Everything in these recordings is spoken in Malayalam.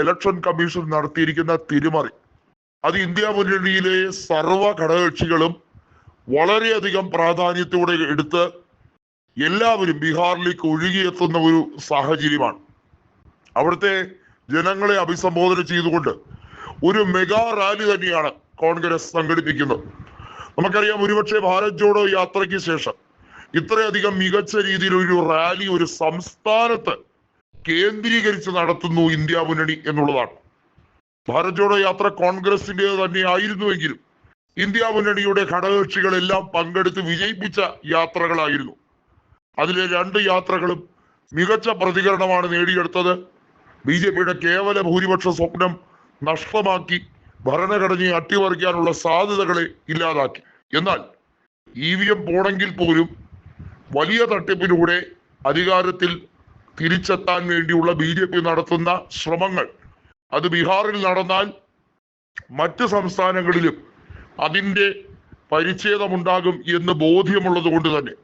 ഇലക്ഷൻ കമ്മീഷൻ നടത്തിയിരിക്കുന്ന തിരിമറി. അത് ഇന്ത്യ മുന്നണിയിലെ സർവ ഘടകകക്ഷികളും വളരെയധികം പ്രാധാന്യത്തോടെ എടുത്ത് എല്ലാവരും ബീഹാറിലേക്ക് ഒഴുകിയെത്തുന്ന ഒരു സാഹചര്യമാണ്. അവിടുത്തെ ജനങ്ങളെ അഭിസംബോധന ചെയ്തുകൊണ്ട് ഒരു മെഗാ റാലി തന്നെയാണ് കോൺഗ്രസ് സംഘടിപ്പിക്കുന്നത്. നമുക്കറിയാം ഒരുപക്ഷെ ഭാരത് ജോഡോ യാത്രയ്ക്ക് ശേഷം ഇത്രയധികം മികച്ച രീതിയിൽ ഒരു റാലി ഒരു സംസ്ഥാനത്ത് കേന്ദ്രീകരിച്ച് നടത്തുന്നു ഇന്ത്യ മുന്നണി എന്നുള്ളതാണ്. ഭാരത് ജോഡോ യാത്ര കോൺഗ്രസിന്റെ തന്നെ ആയിരുന്നുവെങ്കിലും ഇന്ത്യ മുന്നണിയുടെ ഘടകകക്ഷികളെല്ലാം പങ്കെടുത്ത് വിജയിപ്പിച്ച യാത്രകളായിരുന്നു. അതിലെ രണ്ട് യാത്രകളും മികച്ച പ്രതികരണമാണ് നേടിയെടുത്തത്. ബി ജെ പിയുടെ കേവല ഭൂരിപക്ഷ സ്വപ്നം നഷ്ടമാക്കി ഭരണഘടനയെ അട്ടിമറിക്കാനുള്ള സാധ്യതകളെ ഇല്ലാതാക്കി. എന്നാൽ ഇ വി എം പോണെങ്കിൽ പോലും വലിയ തട്ടിപ്പിലൂടെ അധികാരത്തിൽ തിരിച്ചെത്താൻ വേണ്ടിയുള്ള ബി ജെ പി നടത്തുന്ന ശ്രമങ്ങൾ. അത് ബീഹാറിൽ നടന്നാൽ മറ്റ് സംസ്ഥാനങ്ങളിലും അതിന്റെ പരിച്ഛേദമുണ്ടാകും എന്ന് ബോധ്യമുള്ളത് കൊണ്ട് തന്നെ.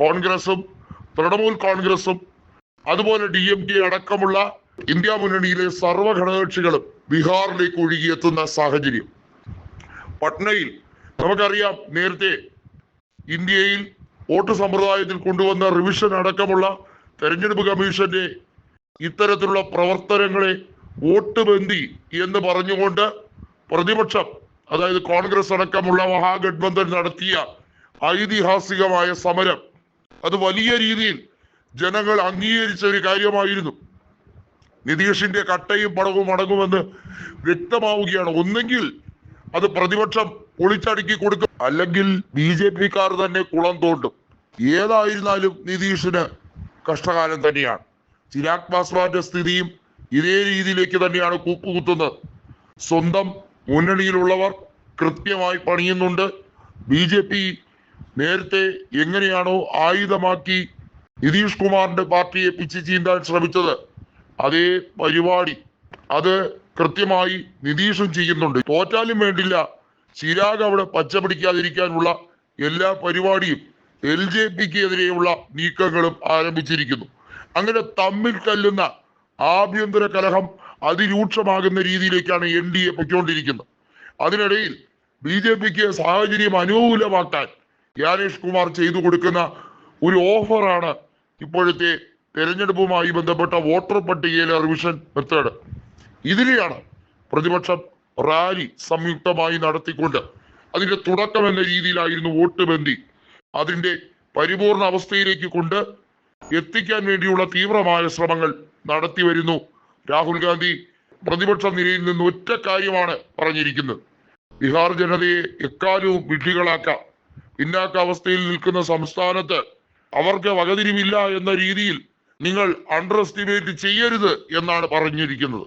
കോൺഗ്രസും തൃണമൂൽ കോൺഗ്രസും അതുപോലെ ഡി എം കെ അടക്കമുള്ള ഇന്ത്യ മുന്നണിയിലെ സർവ ഘടകകക്ഷികളും ബീഹാറിലേക്ക് ഒഴുകിയെത്തുന്ന സാഹചര്യം. പട്നയിൽ നമുക്കറിയാം നേരത്തെ ഇന്ത്യയിൽ വോട്ട് സമ്പ്രദായത്തിൽ കൊണ്ടുവന്ന റിവിഷൻ അടക്കമുള്ള തെരഞ്ഞെടുപ്പ് കമ്മീഷന്റെ ഇത്തരത്തിലുള്ള പ്രവർത്തനങ്ങളെ വോട്ട് ബന്ദി എന്ന് പറഞ്ഞുകൊണ്ട് പ്രതിപക്ഷം അതായത് കോൺഗ്രസ് അടക്കമുള്ള മഹാഗഡ്ബന്ധൻ നടത്തിയ ഐതിഹാസികമായ സമരം അത് വലിയ രീതിയിൽ ജനങ്ങൾ അംഗീകരിച്ച ഒരു കാര്യമായിരുന്നു. നിതീഷിന്റെ കട്ടയും പടവും അടങ്ങുമെന്ന് വ്യക്തമാവുകയാണ്. ഒന്നെങ്കിൽ അത് പ്രതിപക്ഷം പൊളിച്ചടുക്കി കൊടുക്കും അല്ലെങ്കിൽ ബി ജെ പിക്കാർ തന്നെ കുളം തോണ്ടും. ഏതായിരുന്നാലും നിതീഷിന് കഷ്ടകാലം തന്നെയാണ്. ചിരാഗ് പാസ്വാന്റെ സ്ഥിതിയും ഇതേ രീതിയിലേക്ക് തന്നെയാണ് കൂപ്പുകുത്തുന്നത്. സ്വന്തം മുന്നണിയിലുള്ളവർ കൃത്യമായി പണിയുന്നുണ്ട്. ബി ജെ പി നേരത്തെ എങ്ങനെയാണോ ആയുധമാക്കി നിതീഷ് കുമാറിന്റെ പാർട്ടിയെ പിച്ചു ചീന്താൻ ശ്രമിച്ചത്. അതേ പരിപാടി അത് കൃത്യമായി നിതീഷും ചെയ്യുന്നുണ്ട്. തോറ്റാലും വേണ്ടില്ല ചിരാഗ് അവിടെ പച്ച പിടിക്കാതിരിക്കാനുള്ള എല്ലാ പരിപാടിയും എൽ ജെ പിക്ക് എതിരെയുള്ള നീക്കങ്ങളും ആരംഭിച്ചിരിക്കുന്നു. അങ്ങനെ തമ്മിൽ തല്ലുന്ന ആഭ്യന്തര കലഹം അതിരൂക്ഷമാകുന്ന രീതിയിലേക്കാണ് എൻ ഡി എ പൊയ്ക്കൊണ്ടിരിക്കുന്നത്. അതിനിടയിൽ ബി ജെ പിക്ക് സാഹചര്യം അനുകൂലമാക്കാൻ യാനേഷ് കുമാർ ചെയ്തു കൊടുക്കുന്ന ഒരു ഓഫറാണ് ഇപ്പോഴത്തെ തെരഞ്ഞെടുപ്പുമായി ബന്ധപ്പെട്ട വോട്ടർ പട്ടികയിലെ റിവിഷൻ മെത്തേഡ്. ഇതിനെയാണ് പ്രതിപക്ഷം റാലി സംയുക്തമായി നടത്തിക്കൊണ്ട് അതിന്റെ തുടക്കം എന്ന രീതിയിലായിരുന്നു വോട്ട് ബന്ദി അതിന്റെ പരിപൂർണ അവസ്ഥയിലേക്ക് കൊണ്ട് എത്തിക്കാൻ വേണ്ടിയുള്ള തീവ്രമായ ശ്രമങ്ങൾ നടത്തി വരുന്നു. രാഹുൽ ഗാന്ധി പ്രതിപക്ഷ നിരയിൽ നിന്ന് ഒറ്റ കാര്യമാണ് പറഞ്ഞിരിക്കുന്നത്. ബീഹാർ ജനതയെ എക്കാലവും വിഡ്ഢികളാക്കാം. പിന്നാക്ക അവസ്ഥയിൽ നിൽക്കുന്ന സംസ്ഥാനത്ത് അവർക്ക് വകതിരിവില്ല എന്ന രീതിയിൽ നിങ്ങൾ അണ്ടർ എസ്റ്റിമേറ്റ് ചെയ്യരുത് എന്നാണ് പറഞ്ഞിരിക്കുന്നത്.